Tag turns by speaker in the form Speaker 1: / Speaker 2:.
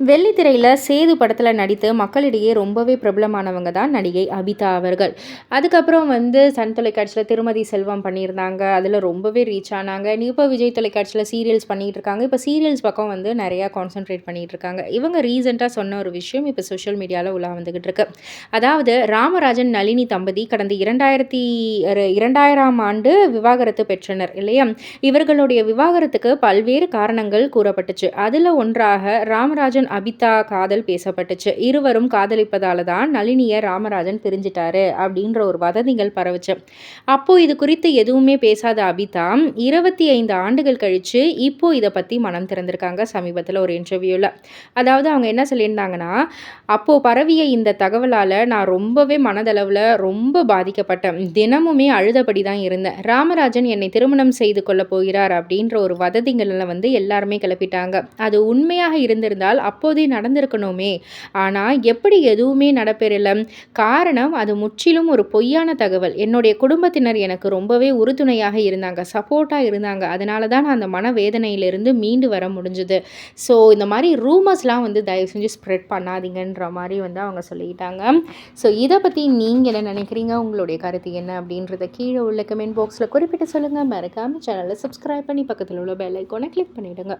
Speaker 1: வெள்ளித்திரையில் சேது படத்தில் நடித்து மக்களிடையே ரொம்பவே பிரபலமானவங்க தான் நடிகை அபிதா அவர்கள். அதுக்கப்புறம் வந்து சன் தொலைக்காட்சியில் திருமதி செல்வம் பண்ணியிருந்தாங்க. அதில் ரொம்பவே ரீச் ஆனாங்க. இப்போ விஜய் தொலைக்காட்சியில் சீரியல்ஸ் பண்ணிகிட்டு இருக்காங்க. இப்போ சீரியல்ஸ் பக்கம் வந்து நிறையா கான்சென்ட்ரேட் பண்ணிகிட்டு இருக்காங்க. இவங்க ரீசெண்டாக சொன்ன ஒரு விஷயம் இப்போ சோஷியல் மீடியாவில் உலா வந்துக்கிட்டு இருக்கு. அதாவது ராமராஜன் நளினி தம்பதி கடந்த இரண்டாயிரத்தி இரண்டாயிரம் ஆண்டு விவாகரத்து பெற்றனர் இல்லையா? இவர்களுடைய விவாகரத்துக்கு பல்வேறு காரணங்கள் கூறப்பட்டுச்சு. அதில் ஒன்றாக ராமராஜன் அபிதா காதல் பேசப்பட்டுச்சு. இருவரும் காதலிப்பதால தான் நளினியை ராமராஜன் பிரிஞ்சிட்டாரு அப்படின்ற ஒரு வதந்திகள் பரவுச்சு. அப்போ இது குறித்து எதுவுமே பேசாத அபிதா இருபத்தி ஐந்து ஆண்டுகள் கழித்து இப்போ இதை பற்றி மனம் திறந்திருக்காங்க சமீபத்தில் ஒரு இன்டர்வியூவில் அதாவது அவங்க என்ன சொல்லியிருந்தாங்கன்னா அப்போது பரவிய இந்த தகவலால் நான் ரொம்பவே மனதளவில் ரொம்ப பாதிக்கப்பட்டேன். தினமுமே அழுதபடி தான் இருந்தேன். ராமராஜன் என்னை திருமணம் செய்து கொள்ள போகிறார் அப்படின்ற ஒரு வதந்திகளில் வந்து எல்லாருமே கிளப்பிட்டாங்க. அது உண்மையாக இருந்திருந்தால் அப்போதே நடந்திருக்கணுமே. ஆனால் எப்படி எதுவுமே நடப்பெறல காரணம் அது முற்றிலும் ஒரு பொய்யான தகவல். என்னுடைய குடும்பத்தினர் எனக்கு ரொம்பவே உறுதுணையாக இருந்தாங்க சப்போர்ட்டாக இருந்தாங்க. அதனால தான் நான் அந்த மனவேதனையிலிருந்து மீண்டு வர முடிஞ்சுது. ஸோ இந்த மாதிரி ரூமர்ஸ்லாம் வந்து தயவு செஞ்சு ஸ்ப்ரெட் பண்ணாதீங்கன்ற மாதிரி வந்து அவங்க சொல்லிட்டாங்க ஸோ இதை பற்றி நீங்கள் என்ன நினைக்கிறீங்க? உங்களுடைய கருத்து என்ன அப்படின்றத கீழே உள்ள கமெண்ட் பாக்ஸில் குறிப்பிட்டு சொல்லுங்கள் மறக்காமல் சேனலை சப்ஸ்கிரைப் பண்ணி பக்கத்தில் உள்ள பெல் ஐக்கோனை கிளிக் பண்ணிவிடுங்க